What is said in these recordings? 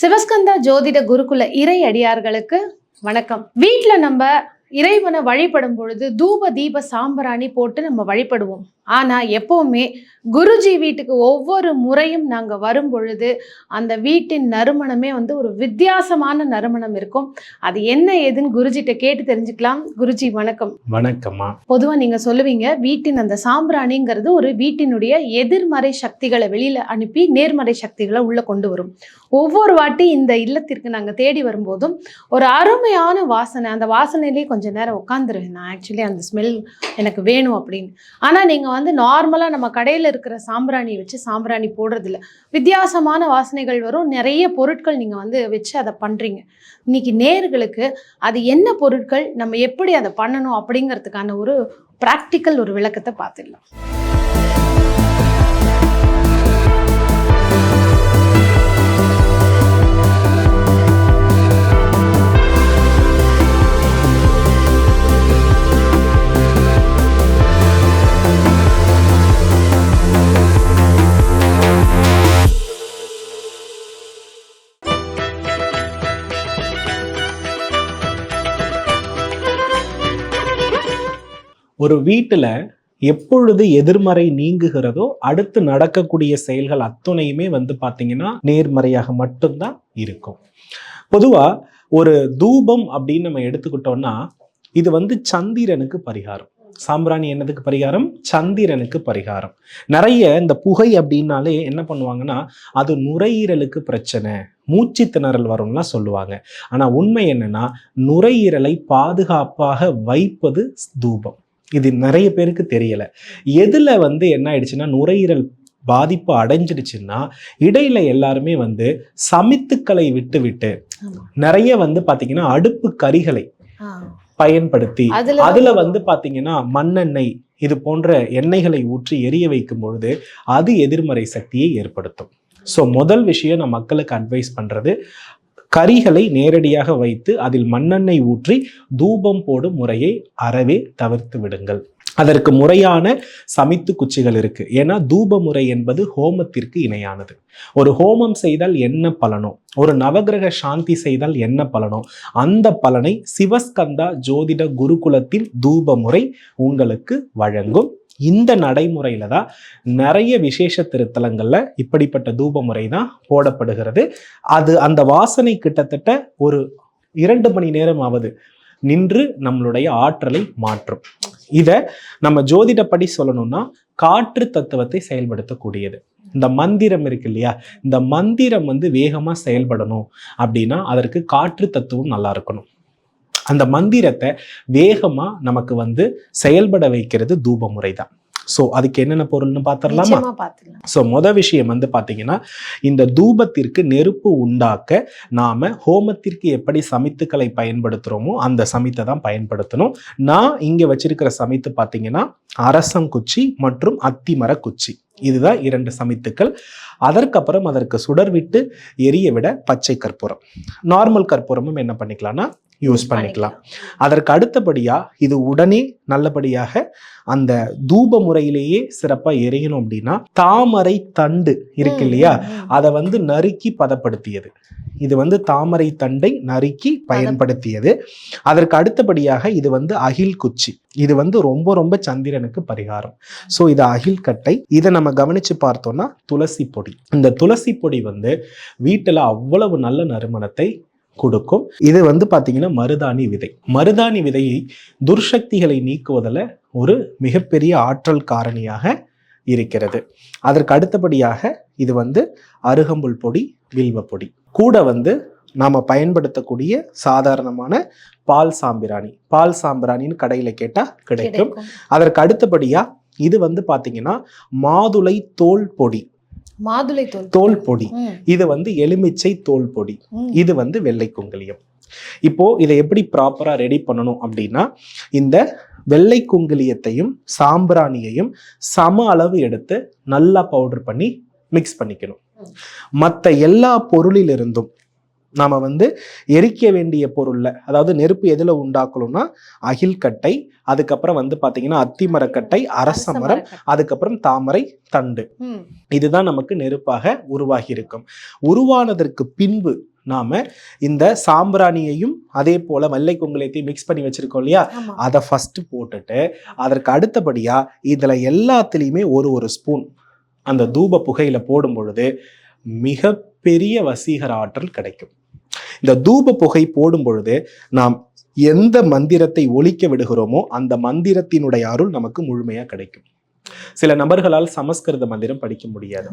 சிவஸ்கந்தா ஜோதிட குருகுல இறை அடியார்களுக்கு வணக்கம். வீட்டில் நம்ம இறைவனை வழிபடும் பொழுது தூப தீப சாம்பிராணி போட்டு நம்ம வழிபடுவோம். ஆனா எப்பவுமே குருஜி வீட்டுக்கு ஒவ்வொரு முறையும் நாங்க வரும் பொழுது அந்த வீட்டின் நறுமணமே வந்து ஒரு வித்தியாசமான நறுமணம் இருக்கும். அது என்ன ஏதுன்னு குருஜிட்ட கேட்டு தெரிஞ்சுக்கலாம். குருஜி வணக்கம். வணக்கம்மா. பொதுவா நீங்க சொல்லுவீங்க வீட்டின் அந்த சாம்பிராணிங்கிறது ஒரு வீட்டினுடைய எதிர்மறை சக்திகளை வெளியில அனுப்பி நேர்மறை சக்திகளை உள்ள கொண்டு வரும். ஒவ்வொரு வாட்டி இந்த இல்லத்திற்கு நாங்க தேடி வரும்போதும் ஒரு அருமையான வாசனை அந்த வாசனையிலேயே கொஞ்ச நேரம் உட்காந்துருவேன் நான் ஆக்சுவலி அந்த ஸ்மெல் எனக்கு வேணும் அப்படின்னு. ஆனா நீங்க வந்து நார்மலாக நம்ம கடையில் இருக்கிற சாம்பிராணி வச்சு சாம்பிராணி போடுறதில்ல. வித்தியாசமான வாசனைகள் வரும். நிறைய பொருட்கள் நீங்கள் வந்து வச்சு அதை பண்றீங்க. இன்னைக்கு நேர்களுக்கு அது என்ன பொருட்கள் நம்ம எப்படி அதை பண்ணணும் அப்படிங்கிறதுக்கான ஒரு ப்ராக்டிக்கல் ஒரு விளக்கத்தை பார்த்துடலாம். ஒரு வீட்டில் எப்பொழுது எதிர்மறை நீங்குகிறதோ அடுத்து நடக்கக்கூடிய செயல்கள் அத்துணையுமே வந்து பார்த்தீங்கன்னா நேர்மறையாக மட்டும்தான் இருக்கும். பொதுவாக ஒரு தூபம் அப்படின்னு நம்ம எடுத்துக்கிட்டோம்னா இது வந்து சந்திரனுக்கு பரிகாரம். சாம்பிராணி என்னதுக்கு பரிகாரம்? சந்திரனுக்கு பரிகாரம். நிறைய இந்த புகை அப்படின்னாலே என்ன பண்ணுவாங்கன்னா அது நுரையீரலுக்கு பிரச்சனை. மூச்சு திணறல் வரும்லாம் சொல்லுவாங்க. ஆனால் உண்மை என்னன்னா நுரையீரலை பாதுகாப்பாக வைப்பது தூபம். இது நிறைய பேருக்கு தெரியல. எதுல வந்து என்ன ஆயிடுச்சுன்னா நுரையீரல் பாதிப்பு அடைஞ்சிடுச்சுன்னா இடையில எல்லாருமே வந்து சமித்துக்களை விட்டு விட்டு. நிறைய வந்து பாத்தீங்கன்னா அடுப்பு கரிகளை பயன்படுத்தி அதுல அதுல வந்து பாத்தீங்கன்னா மண்ணெண்ணெய் இது போன்ற எண்ணெய்களை ஊற்றி எரிய வைக்கும் பொழுது அது எதிர்மறை சக்தியை ஏற்படுத்தும். ஸோ முதல் விஷயம் நான் மக்களுக்கு அட்வைஸ் பண்றது கரிகளை நேரடியாக வைத்து அதில் மண்ணெண்ணெய் ஊற்றி தூபம் போடும் முறையை அறவே தவிர்த்து விடுங்கள். அதற்கு முறையான சமித்து குச்சிகள் இருக்கு. ஏன்னா தூப முறை என்பது ஹோமத்திற்கு இணையானது. ஒரு ஹோமம் செய்தால் என்ன பலனோ ஒரு நவகிரக சாந்தி செய்தால் என்ன பலனோ அந்த பலனை சிவஸ்கந்தா ஜோதிட குருகுலத்தின் தூப முறை உங்களுக்கு வழங்கும். இந்த நடைமுறையில தான் நிறைய விசேஷ திருத்தலங்கள்ல இப்படிப்பட்ட தூப முறை தான் போடப்படுகிறது. அது அந்த வாசனை கிட்டத்தட்ட ஒரு இரண்டு மணி நேரம் ஆவது நின்று நம்மளுடைய ஆற்றலை மாற்றும். இதை நம்ம ஜோதிடப்படி சொல்லணும்னா காற்று தத்துவத்தை செயல்படுத்தக்கூடியது. இந்த மந்திரம் இருக்கு இல்லையா? இந்த மந்திரம் வந்து வேகமா செயல்படணும் அப்படின்னா அதற்கு காற்று தத்துவம் நல்லா இருக்கணும். அந்த மந்திரத்தை வேகமா நமக்கு வந்து செயல்பட வைக்கிறது தூப முறை தான். ஸோ அதுக்கு என்னென்ன பொருள்னு பார்த்துடலாமா ஸோ மொத விஷயம் வந்து பார்த்தீங்கன்னா இந்த தூபத்திற்கு நெருப்பு உண்டாக்க நாம ஹோமத்திற்கு எப்படி சமித்துக்களை பயன்படுத்துகிறோமோ அந்த சமித்தை தான் பயன்படுத்தணும். நான் இங்கே வச்சிருக்கிற சமித்து பார்த்தீங்கன்னா அரசங்குச்சி மற்றும் அத்திமர குச்சி இதுதான் இரண்டு சமித்துக்கள். அதற்கப்புறம் அதற்கு சுடர் விட்டு எரிய விட பச்சை கற்பூரம். நார்மல் கற்பூரமும் என்ன பண்ணிக்கலாம்னா யூஸ் பண்ணிக்கலாம். அதற்கு அடுத்தபடியா இது உடனே நல்லபடியாக அந்த தூப முறையிலேயே சிறப்பா எரியணும் அப்படின்னா தாமரை தண்டு இருக்கு இல்லையா? அதை வந்து நறுக்கி பதப்படுத்தியது. இது வந்து தாமரை தண்டை நறுக்கி பயன்படுத்தியது. அதற்கு அடுத்தபடியாக இது வந்து அகில் குச்சி. இது வந்து ரொம்ப ரொம்ப சந்திரனுக்கு பரிகாரம். ஸோ இது அகில் கட்டை. இதை நம்ம கவனிச்சு பார்த்தோம்னா துளசி பொடி. இந்த துளசி பொடி வந்து வீட்டில் அவ்வளவு நல்ல நறுமணத்தை கொடுக்கும். இது வந்து பார்த்தீங்கன்னா மருதாணி விதை. மருதாணி விதையை துர்சக்திகளை நீக்குவதில் ஒரு மிகப்பெரிய ஆற்றல் காரணியாக இருக்கிறது. அதற்கு அடுத்தபடியாக இது வந்து அருகம்புல் பொடி வில்வ பொடி. கூட வந்து நாம் பயன்படுத்தக்கூடிய சாதாரணமான பால் சாம்பிராணி. பால் சாம்பிராணின்னு கடையில் கேட்டால் கிடைக்கும். அதற்கு அடுத்தபடியா இது வந்து பார்த்தீங்கன்னா மாதுளை தோல் பொடி. மாதுளை தோல் தோல் பொடி. இது வந்து எலுமிச்சை தோல் பொடி. இது வந்து வெள்ளை குங்கிலியம் இப்போ இதை எப்படி ப்ராப்பரா ரெடி பண்ணணும் அப்படின்னா இந்த வெள்ளை குங்கிலியத்தையும் சாம்பிராணியையும் சம அளவு எடுத்து நல்லா பவுடர் பண்ணி மிக்ஸ் பண்ணிக்கணும். மற்ற எல்லா பொருளிலிருந்தும் நாம வந்து எரிக்க வேண்டிய பொருள்ல அதாவது நெருப்பு எதுல உண்டாக்கணும்னா அகில்கட்டை அதுக்கப்புறம் வந்து பாத்தீங்கன்னா அத்திமரக்கட்டை அரச மரம். அதுக்கப்புறம் தாமரை தண்டு. இதுதான் நமக்கு நெருப்பாக உருவாகி இருக்கும் உருவானதற்கு பின்பு நாம இந்த சாம்பிராணியையும் அதே போல வெள்ளை குங்குளியத்தையும் மிக்ஸ் பண்ணி வச்சிருக்கோம் இல்லையா. அதை ஃபர்ஸ்ட் போட்டுட்டு அதற்கு அடுத்தபடியா இதுல எல்லாத்துலேயுமே ஒரு ஒரு ஸ்பூன் அந்த தூப புகையில போடும் பொழுது மிகப்பெரிய வசீகர ஆற்றல் கிடைக்கும். இந்த தூப புகை போடும் பொழுது நாம் எந்த மந்திரத்தை ஒலிக்க விடுகிறோமோ அந்த மந்திரத்தினுடைய அருள் நமக்கு முழுமையா கிடைக்கும். சில நபர்களால் சமஸ்கிருத மந்திரம் படிக்க முடியாது.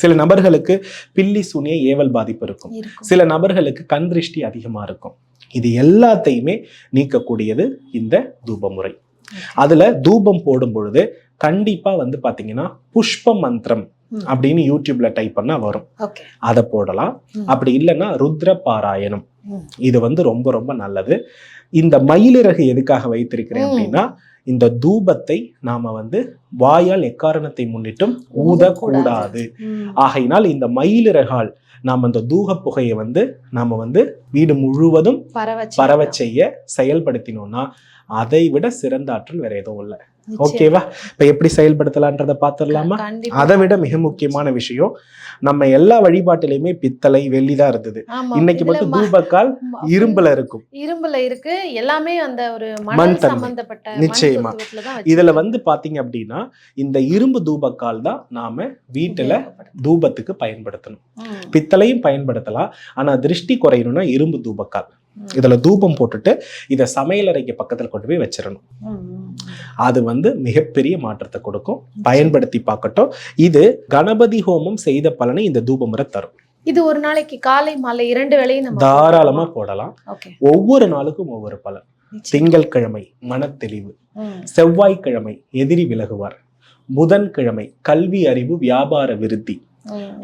சில நபர்களுக்கு பில்லி சூனிய ஏவல் பாதிப்பு இருக்கும். சில நபர்களுக்கு கண் திருஷ்டி அதிகமா இருக்கும். இது எல்லாத்தையுமே நீக்கக்கூடியது இந்த தூப முறை அதுல தூபம் போடும் பொழுது கண்டிப்பா வந்து பாத்தீங்கன்னா புஷ்ப மந்திரம். அப்படின்னு யூடியூப்ல டைப் பண்ணா வரும் அதை போடலாம். அப்படி இல்லைன்னா ருத்ர பாராயணம். இது வந்து ரொம்ப ரொம்ப நல்லது இந்த மயிலிறகு எதுக்காக வைத்திருக்கிறேன். அப்படின்னா இந்த தூபத்தை நாம வந்து வாயால் எக்காரணத்தை முன்னிட்டும் ஊதக்கூடாது. ஆகையினால் இந்த மயிலிறகால் நாம் அந்த தூக புகையை வந்து நாம வந்து வீடு முழுவதும் பரவச் செய்ய செயல்படுத்தினோம்னா அதை விட சிறந்த ஆற்றல் வேற எதுவும் இல்லை. ஓகேவா இப்ப எப்படி செயல்படுத்தலான்றத கண்டிப்பா. அதை விட மிக முக்கியமான விஷயம் நம்ம எல்லா வழிபாட்டிலையுமே பித்தளை வெள்ளி தான் இருந்தது. இன்னைக்கு மட்டும் தூபக்கால் இரும்புல இருக்கும் இரும்புல இருக்கு எல்லாமே அந்த ஒரு மண். சம்பந்தப்பட்ட நிச்சயமா. இதுல. வந்து பாத்தீங்க அப்படின்னா இந்த இரும்பு தூபக்கால் தான் நாம வீட்டுல. தூபத்துக்கு பயன்படுத்தணும். பித்தளையும் பயன்படுத்தலாம். ஆனா திருஷ்டி குறையணும்னா இரும்பு தூபக்கால். இதுல தூபம் போட்டுட்டு இதை சமையலறைக்கு பக்கத்துல கொண்டு போய் வச்சிடணும். அது வந்து மிகப்பெரிய மாற்றத்தை கொடுக்கும். பயன்படுத்தி பார்க்கட்டும். இது கணபதி ஹோமம் செய்த பலனை இந்த தூபமுறை தரும். இது ஒரு நாளைக்கு காலை மாலை இரண்டு வேளையும் நம்ம தாராளமா போடலாம். ஒவ்வொரு நாளுக்கும் ஒவ்வொரு பலன். திங்கட்கிழமை மனத்தெளிவு. ம். செவ்வாய்க்கிழமை எதிரி விலகுவார். புதன்கிழமை கல்வி அறிவு வியாபார விருத்தி.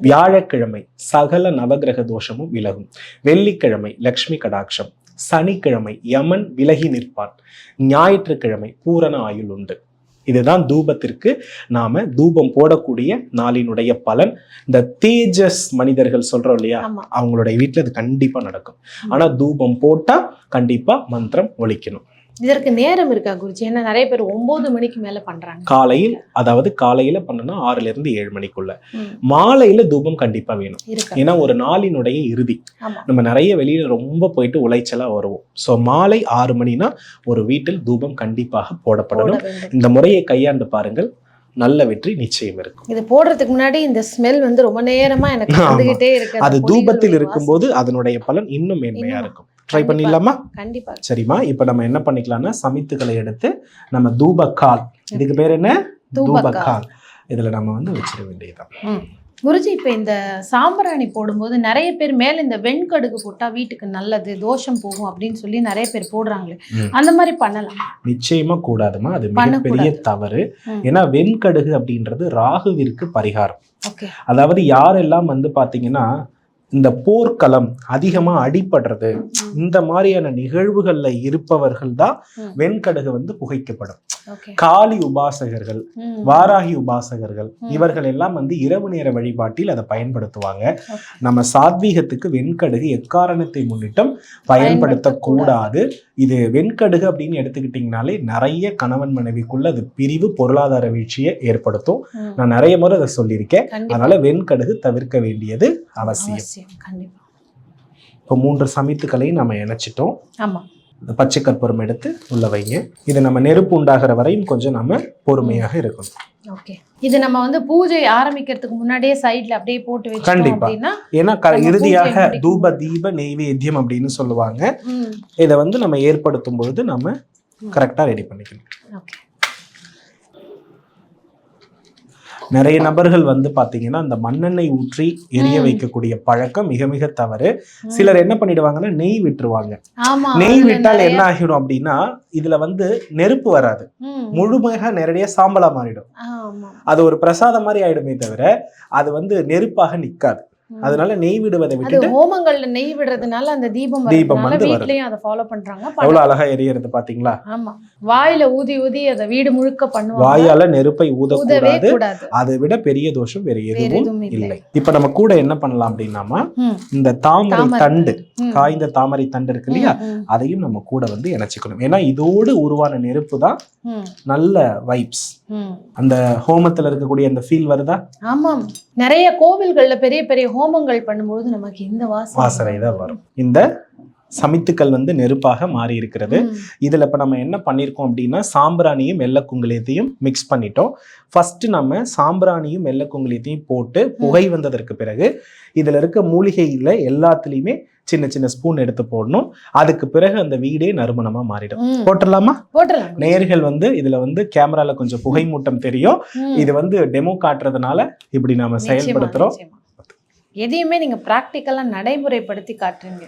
வியாழக்கிழமை சகல நவகிரக தோஷமும் விலகும். வெள்ளிக்கிழமை லக்ஷ்மி கடாட்சம். சனிக்கிழமை யமன் விலகி நிற்பான். ஞாயிற்றுக்கிழமை பூரண ஆயுள் உண்டு. இதுதான் தூபத்திற்கு நாம தூபம் போடக்கூடிய நாளினுடைய பலன். இந்த தேஜஸ் மனிதர்கள் சொல்றோம் இல்லையா? அவங்களுடைய வீட்டுல இது கண்டிப்பா நடக்கும். ஆனா தூபம் போட்டா கண்டிப்பா மந்திரம் ஒலிக்கணும் இதற்கு நேரம் இருக்கா குருஜி? ஏன்னா நிறைய பேர் ஒன்பது மணிக்கு மேல பண்றாங்க. காலையில் அதாவது காலையில பண்ணனா ஆறுல இருந்து ஏழு மணிக்குள்ள. மாலையில தூபம் கண்டிப்பா வேணும். ஏன்னா ஒரு நாளினுடைய இறுதி. நம்ம நிறைய வெளியில ரொம்ப போயிட்டு உளைச்சலா வருவோம். ஸோ மாலை ஆறு மணினா ஒரு வீட்டில் தூபம் கண்டிப்பாக போட போடப்படணும் இந்த முறையை கையாண்டு பாருங்கள். நல்ல வெற்றி நிச்சயம் இருக்கும். இது போடுறதுக்கு முன்னாடி இந்த ஸ்மெல் வந்து ரொம்ப நேரமா எனக்கு அது தூபத்தில் இருக்கும்போது அதனுடைய பலன் இன்னும் மேன்மையா இருக்கும். ட்ரை. பண்ணிடலாமா. கண்டிப்பா சரிம்மா இப்ப நம்ம என்ன பண்ணிக்கலாம்னா சமித்துக்களை எடுத்து நம்ம தூபக்கால் இதுக்கு பேர் என்ன தூபக்கால். இதுல நம்ம வந்து வச்சிட வேண்டியதுதான். குருஜி இப்ப இந்த சாம்பிராணி போடும்போது நிறைய பேர் மேல இந்த வெண்கடுகு போட்டா வீட்டுக்கு நல்லது தோஷம் போகும் அப்படின்னு சொல்லி நிறைய பேர் போடுறாங்களே. அந்த மாதிரி பண்ணலாம் நிச்சயமா கூடாதுமா அது. மிகப்பெரிய தவறு. ஏன்னா வெண்கடுகு அப்படின்றது ராகுவிற்கு பரிகாரம் அதாவது யாரெல்லாம் வந்து பாத்தீங்கன்னா இந்த போர்க்களம் அதிகமா அடிபடுறது இந்த மாதிரியான நிகழ்வுகள்ல இருப்பவர்கள் தான். வெண்கடுகு வந்து புகைக்கப்படும் காளி உபாசகர்கள். வாராகி உபாசகர்கள். இவர்கள் எல்லாம் வந்து இரவு நேர வழிபாட்டில் அதை பயன்படுத்துவாங்க. நம்ம சாத்வீகத்துக்கு வெண்கடுகு எக்காரணத்தை முன்னிட்டும் பயன்படுத்தக்கூடாது. இது வெண்கடுகு அப்படின்னு எடுத்துக்கிட்டிங்கனாலே நிறைய கணவன் மனைவிக்குள்ள அது பிரிவு பொருளாதார வீழ்ச்சியை ஏற்படுத்தும். நான் நிறைய முறை அதை சொல்லியிருக்கேன். அதனால வெண்கடுகு தவிர்க்க வேண்டியது அவசியம். இப்போ மூன்று சமித்துக்களையும் நம்ம இணைச்சிட்டோம். ஆமா. இந்த பச்சை கற்பூரம் எடுத்து உள்ள வைங்க. இது நம்ம நெருப்பு உண்டாகிற வரையும் கொஞ்சம் நம்ம பொறுமையாக இருக்கணும். ஓகே. இது நம்ம வந்து பூஜை ஆரம்பிக்கிறதுக்கு முன்னாடியே சைடுல அப்படியே போட்டு வச்சோம் கண்டிப்பா. ஏன்னா இறுதியாக தூப தீப நெய்வேத்தியம் அப்படின்னு சொல்லுவாங்க. இதை வந்து நம்ம ஏற்படுத்தும் பொழுது நம்ம. கரெக்டாக ரெடி பண்ணிக்கணும். ஓகே. நிறைய நபர்கள் வந்து பாத்தீங்கன்னா அந்த மண்ணெண்ணெய் ஊற்றி எரிய. வைக்கக்கூடிய பழக்கம் மிக மிக தவறு. சிலர் என்ன பண்ணிடுவாங்கன்னா நெய் விட்டுருவாங்க நெய் விட்டால் என்ன ஆகிடும் அப்படின்னா இதுல வந்து நெருப்பு வராது. முழுமையாக நேரடியா சாம்பலா மாறிடும் அது ஒரு பிரசாதம் மாதிரி ஆயிடுமே தவிர அது வந்து நெருப்பாக நிக்காது அதனால நெய் விடுவதை விட்டுட்டு ஹோமங்கள்ல நெய் விடுறதுனால அந்த தீபம் தீபம் வந்து. வீட்லயும் அதை ஃபாலோ பண்றாங்க. எவ்வளவு அழகா எரியறது பாத்தீங்களா? ஆமா. வாயில ஊதி ஊதி அதை வீடு முழுக்க பண்ணுவாங்க. வாயால நெருப்பை ஊதக்கூடாது. கூடாது. அதை விட பெரிய தோஷம் வேற எதுவும் இல்லை. இப்ப நம்ம கூட என்ன பண்ணலாம் அப்படின்னாமா இந்த தாமரை. தண்டு காய்ந்த தாமரை தண்டு இருக்கு இல்லையா? அதையும் நம்ம கூட வந்து இணைச்சிக்கணும். ஏன்னா இதோடு உருவான நெருப்பு தான் நல்ல வைப்ஸ். அந்த ஹோமத்துல இருக்கக்கூடிய அந்த ஃபீல் வருதா? ஆமாம். நிறைய கோவில்கள்ல பெரிய பெரிய ஹோமங்கள் பண்ணும்போது நமக்கு இந்த வாசனை வாசனை தான் வரும். இந்த சமித்துக்கள் வந்து நெருப்பாக மாறி இருக்கிறது இதுல இப்ப நம்ம என்ன பண்ணியிருக்கோம் அப்படின்னா சாம்பிராணியும் வெள்ளை குங்குலியத்தையும் மிக்ஸ் பண்ணிட்டோம். ஃபர்ஸ்ட் நம்ம சாம்பிராணியும் வெள்ளை குங்குலியத்தையும் போட்டு புகை வந்ததற்கு பிறகு இதுல இருக்க மூலிகையில எல்லாத்துலயுமே சின்ன சின்ன ஸ்பூன் எடுத்து போடணும். அதுக்கு பிறகு அந்த வீடே நறுமணமா மாறிடும். போட்டுடலாமா? போட்டுடலாம். நேர்கள் வந்து இதுல வந்து கேமரால கொஞ்சம் புகை மூட்டம் தெரியும். இது வந்து டெமோ காட்டுறதுனால இப்படி நாம செயல்படுத்துறோம். எதையுமே நீங்க ப்ராக்டிக்கலா நடைமுறைப்படுத்தி காட்டுறீங்க.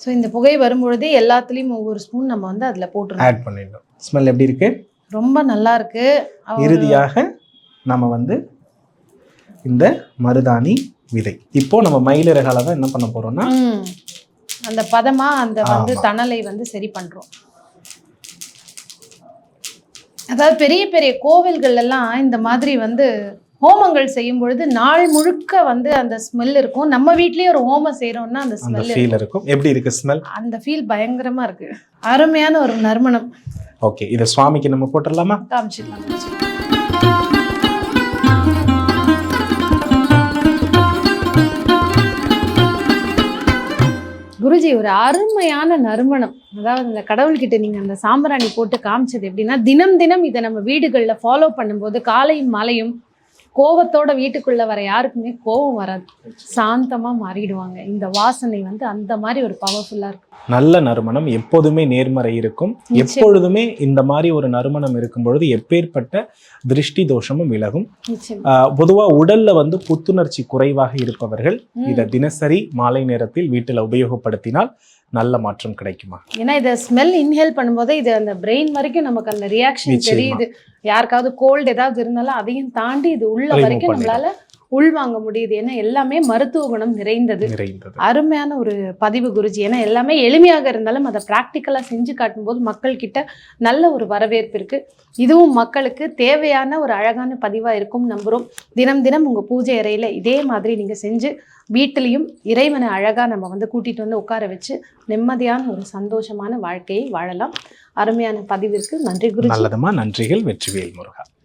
ஸோ இந்த புகை வரும்பொழுதே எல்லாத்துலயும் ஒவ்வொரு ஸ்பூன் நம்ம வந்து அதுல போட்டுருவோம் ஆட் பண்ணிடணும். ஸ்மெல் எப்படி இருக்கு? ரொம்ப நல்லா இருக்கு. அவர் இறுதியாக நம்ம வந்து இந்த மருதாணி விதை. இப்போ நம்ம மயிலிறகால தான் என்ன பண்ண போறோம்னா. அந்த பதமா அந்த வந்து. தணலை வந்து சரி பண்றோம். அதாவது பெரிய பெரிய கோவில்கள் எல்லாம் இந்த மாதிரி வந்து ஹோமங்கள் செய்யும் பொழுது நாள் முழுக்க வந்து அந்த ஸ்மெல் இருக்கும். நம்ம வீட்லயே ஒரு ஹோமம் செய்யறோம்னா அந்த ஸ்மெல் ஃபீல் இருக்கும். எப்படி இருக்கு ஸ்மெல் அந்த ஃபீல் பயங்கரமா இருக்கு. அருமையான ஒரு நறுமணம். ஓகே இதை சுவாமிக்கு நம்ம போட்டுடலாமா? காமிச்சிடலாம். குருஜி ஒரு அருமையான நறுமணம். அதாவது இந்த கடவுள்கிட்ட நீங்க அந்த சாம்பிராணி போட்டு காமிச்சது எப்படின்னா தினம் தினம் இதை நம்ம வீடுகள்ல ஃபாலோ பண்ணும்போது காலையும் மாலையும் கோவத்தோட வீட்டுக்குள்ள வர யாருக்குமே கோவம் வராது. சாந்தமா மாறிடுவாங்க. இந்த வாசனை வந்து அந்த மாதிரி ஒரு பவர்ஃபுல்லா இருக்கு நல்ல நறுமணம் எப்போதுமே நேர்மறை இருக்கும். எப்பொழுதுமே இந்த மாதிரி ஒரு நறுமணம் இருக்கும் பொழுது எப்பேற்பட்ட திருஷ்டி தோஷமும் விலகும். பொதுவா உடல்ல வந்து புத்துணர்ச்சி குறைவாக இருப்பவர்கள். இதை தினசரி மாலை நேரத்தில் வீட்டில் உபயோகப்படுத்தினால் நல்ல மாற்றம் கிடைக்குமா ஏன்னா இதை ஸ்மெல் இன்ஹேல் பண்ணும்போது இது அந்த பிரெயின் வரைக்கும் நமக்கு அந்த ரியாக்ஷன். தெரியுது யாருக்காவது கோல்டு ஏதாவது இருந்தாலும் அதையும் தாண்டி இது உள்ள வரைக்கும். நம்மளால உள்வாங்க முடியுது ஏன்னா எல்லாமே மருத்துவ குணம் நிறைந்தது. அருமையான ஒரு பதிவு குருஜி. ஏன்னா எல்லாமே எளிமையாக இருந்தாலும் அதை ப்ராக்டிக்கலாக செஞ்சு காட்டும்போது மக்கள் கிட்ட நல்ல ஒரு வரவேற்பு இருக்கு. இதுவும் மக்களுக்கு தேவையான ஒரு அழகான பதிவாக இருக்கும் நம்புகிறோம் தினம் தினம் உங்கள் பூஜை அறையில் இதே மாதிரி நீங்கள் செஞ்சு வீட்டிலையும் இறைவனை அழகாக நம்ம வந்து கூட்டிகிட்டு வந்து உட்கார வச்சு நிம்மதியான ஒரு சந்தோஷமான வாழ்க்கையை வாழலாம். அருமையான பதிவிற்கு நன்றி குருஜி. நல்லதுமா? நன்றிகள். வெற்றிவேல் முருகா.